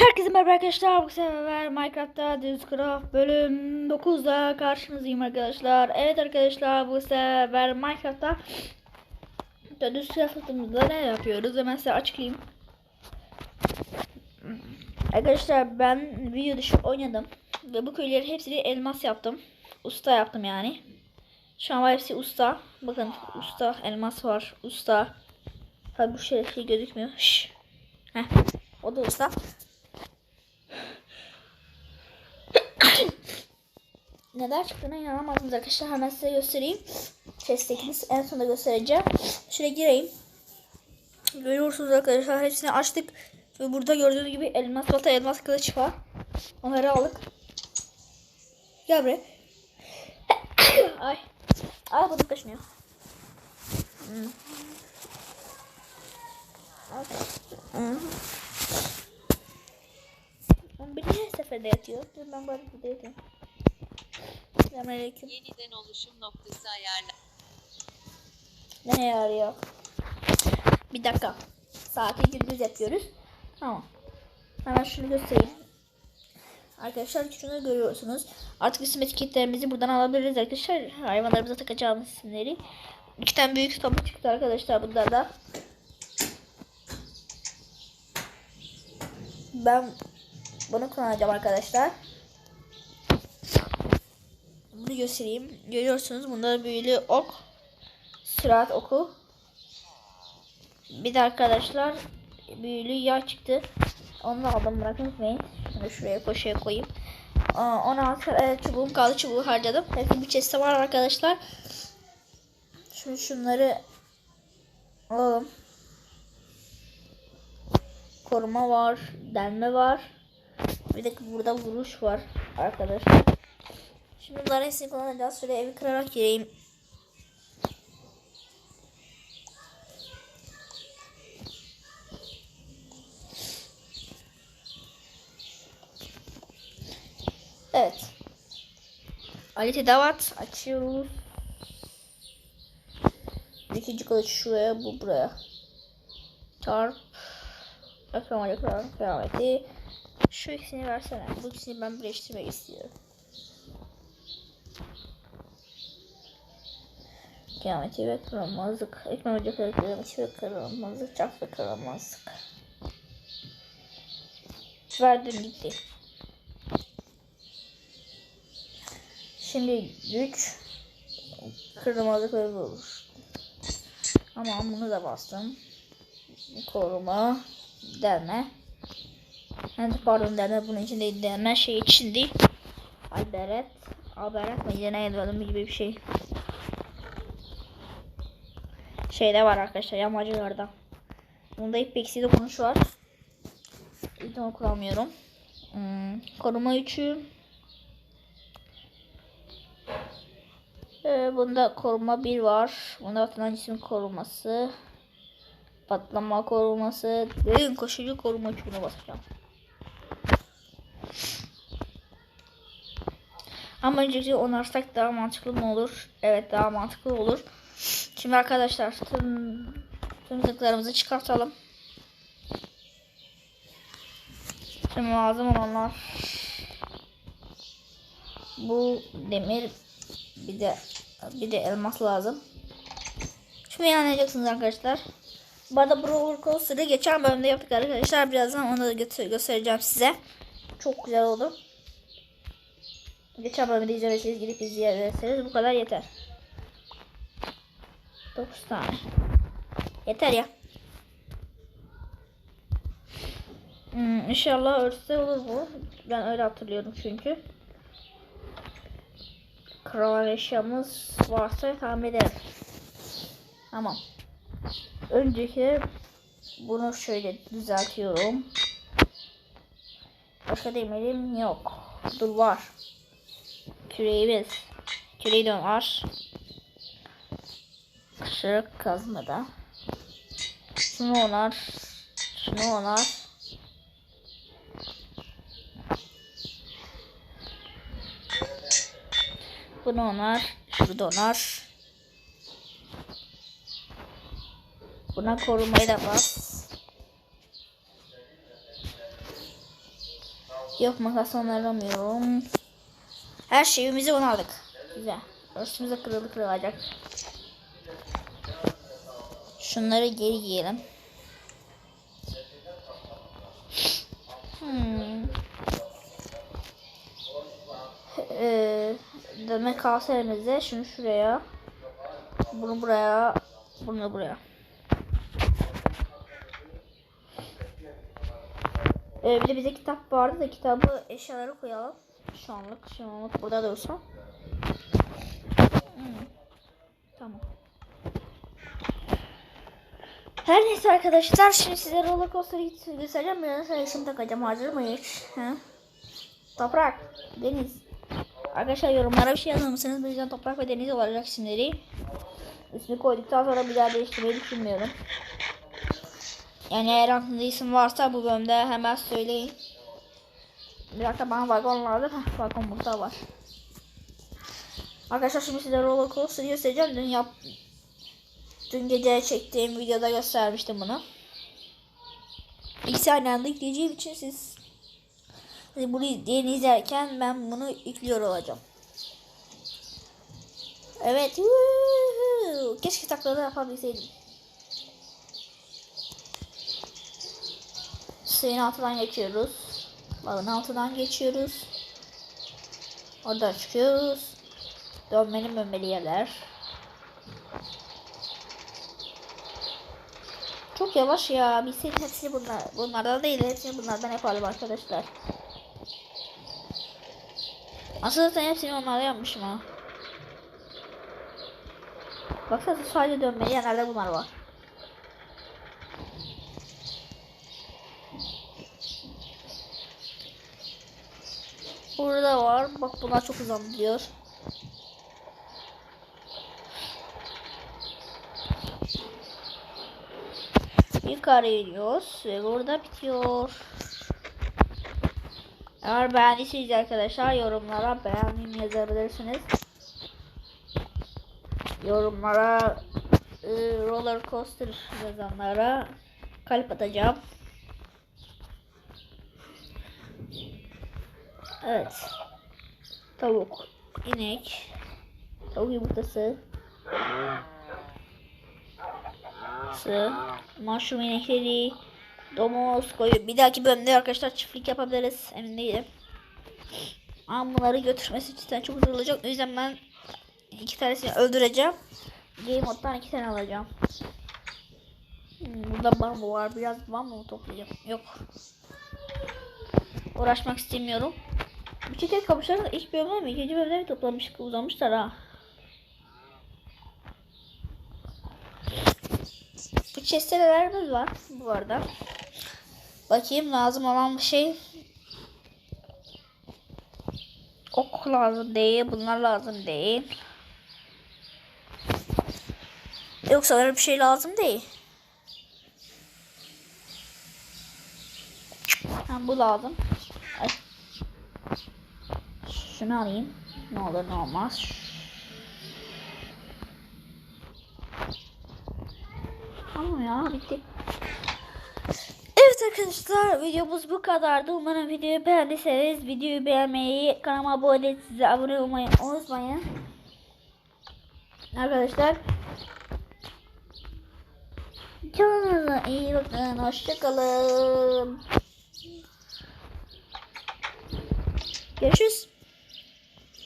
Herkese merhaba arkadaşlar. Bu sefer Minecraft'ta Düzcraft bölüm 9'da karşınızdayım arkadaşlar. Evet arkadaşlar bu sefer Minecraft'ta Düzcraft'ımızda ne yapıyoruz? Hemen size açıklayayım. Arkadaşlar ben video dışı oynadım. Ve bu köyleri hepsini elmas yaptım. Usta yaptım yani. Şu an hepsi usta. Bakın usta elmas var. Usta. Tabi bu şey, şey gözükmüyor. Şş. Heh. O da usta. Neler çıktığına inanamazdınız arkadaşlar. Hemen size göstereyim. Chest'tekini en sonunda göstereceğim. Şuraya gireyim. Görüyorsunuz arkadaşlar hepsini açtık. Ve burada gördüğünüz gibi elmas balta, elmas kılıç var. Onları aldık. Gel buraya. Ay. Ay bu kaşınıyor. Hmm. Hmm. Bir seferde yatıyor. Ben bari burada yatayım. Selamünaleyküm. Yeniden oluşum noktası ayarla. Ne arıyor? Bir dakika. Saati gündüz yapıyoruz. Tamam. Hemen şunu göstereyim. Arkadaşlar şunu görüyorsunuz. Artık isim etiketlerimizi buradan alabiliriz arkadaşlar. Hayvanlarımıza takacağımız isimleri. İki tane büyük topu çıktı arkadaşlar bunlardan. Ben bunu kullanacağım arkadaşlar. Bunu göstereyim. Görüyorsunuz bunda büyülü ok. Sürat oku. Bir de arkadaşlar büyülü yağ çıktı. Onu da aldım bırakın unutmayın. Şunu şuraya koşuya koyayım. Aa, 16 e, çubuğum kaldı çubuğu harcadım. Hepsi bir chest'te var arkadaşlar. Şu şunları alalım. Koruma var. Delme var. Bir de burada vuruş var arkadaşlar. Şimdi bunların hepsini kullanacağız. Şöyle evi kırarak gireyim. Evet. Ali tedavat açıyoruz. İkinci kılıç şuraya bu buraya. Çarp. Ekran ekran kıyameti. Şu ikisini versene. Bu ikisini ben birleştirmek istiyorum. Kıyameti ve kırılmazlık. Ocakları kıyameti ve kırılmazlık. Çarp ve kırılmazlık. Verdim gitti. Şimdi güç kırılmazlık ve vurur. Ama bunu da bastım. Koruma delme. Yani pardon delme bunun için değil delme şey için değil. Alberet. Alberet mi? Yine gibi bir şey. Şeyde var arkadaşlar yamacılarda. Bunda ipeksi dokunuş var. İlk onu kullanmıyorum. Hmm, koruma 3'ü Ee, bunda koruma 1 var. Bunda vatan cisim koruması. Patlama koruması. Derin koşucu koruma çubuğuna basacağım. Ama öncelikle onarsak daha mantıklı mı olur? Evet daha mantıklı olur. Şimdi arkadaşlar tüm, zırhlarımızı çıkartalım. Şimdi lazım olanlar bu demir bir de bir de elmas lazım. Şimdi anlayacaksınız arkadaşlar. Bu arada Brawl Coaster'ı geçen bölümde yaptık arkadaşlar. Birazdan onu da göstereceğim size. Çok güzel oldu. Geçen bölümde izlemediyseniz gidip izleyebilirsiniz. Bu kadar yeter. 9 tane. Yeter ya. Hmm, inşallah örse olur bu. Ben öyle hatırlıyorum çünkü. Kral eşyamız varsa tahmin ederim. Tamam. Önceki bunu şöyle düzeltiyorum. Başka demirim yok. Dur var. Küreğimiz. Küreği var. Kışırık kazmada. Şunu onar. Şunu onar. Bunu onar. Şurada onar. Buna korumayı da bas. Yok makas aramıyorum. Her şeyimizi onu aldık. Güzel. Üstümüze kırıldı kırılacak. Şunları geri giyelim. Hmm. Ee, demek kalsa elimizde. Şunu şuraya. Bunu buraya. Bunu buraya. Ee, bir de bize kitap vardı da kitabı eşyalara koyalım. Şu anlık, şu anlık burada dursun. Hmm. Tamam. Her neyse arkadaşlar şimdi size roller coaster'ı göstereceğim. Biraz sayısını takacağım. Hazır mıyız? Ha? Toprak, Deniz. Arkadaşlar yorumlara bir şey yazar mısınız? Bu Toprak ve Deniz olacak isimleri. İsmi koyduktan sonra bir daha değiştirmeyi düşünmüyorum. Yani eğer aklında isim varsa bu bölümde hemen söyleyin. Bir dakika bana vagon lazım. Heh, vagon burada var. Arkadaşlar şimdi size roller coaster göstereceğim. Dün yap Dün gece çektiğim videoda göstermiştim bunu. İkisi aynı anda yükleyeceğim için siz siz bunu izlerken ben bunu yüklüyor olacağım. Evet. Keşke taklaları yapabilseydim. Suyun altından geçiyoruz. Balın altından geçiyoruz. Oradan çıkıyoruz. Dönmeli dönmeli yerler. Çok yavaş ya. Bilseydim hepsini bunlar, bunlardan değil. Hepsini bunlardan yapardım arkadaşlar. Aslında zaten hepsini onlardan yapmışım ha. Baksana sadece dönmeli yerlerde bunlar var. Burada var. Bak bunlar çok uzun diyor. Yukarı iniyoruz ve burada bitiyor. Eğer beğendiyseniz arkadaşlar yorumlara beğendiğimi yazabilirsiniz. Yorumlara e, roller coaster yazanlara kalp atacağım. Evet. Tavuk, inek, tavuk yumurtası, sı, mushroom inekleri, domuz, koyun. Bir dahaki bölümde arkadaşlar çiftlik yapabiliriz. Emin değilim. Ama bunları götürmesi cidden çok zor olacak. O yüzden ben iki tanesini öldüreceğim. Game moddan iki tane alacağım. Hmm, burada bambu var. Biraz bambu toplayacağım? Yok. Uğraşmak istemiyorum. Bu çiçek kamışları ilk bölümde mi? ikinci bölümde mi toplamış, uzamışlar ha. Bu chestlerimiz var bu arada. Bakayım lazım olan bir şey. Ok lazım değil. Bunlar lazım değil. Yok sanırım bir şey lazım değil. Ha, bu lazım. Ay. Şunu alayım. Ne olur ne olmaz. Tamam ya bitti. Evet arkadaşlar videomuz bu kadardı. Umarım videoyu beğendiyseniz videoyu beğenmeyi, kanalıma abone değilseniz size abone olmayı unutmayın. Arkadaşlar Kendinize iyi bakın. Hoşçakalın. Görüşürüz.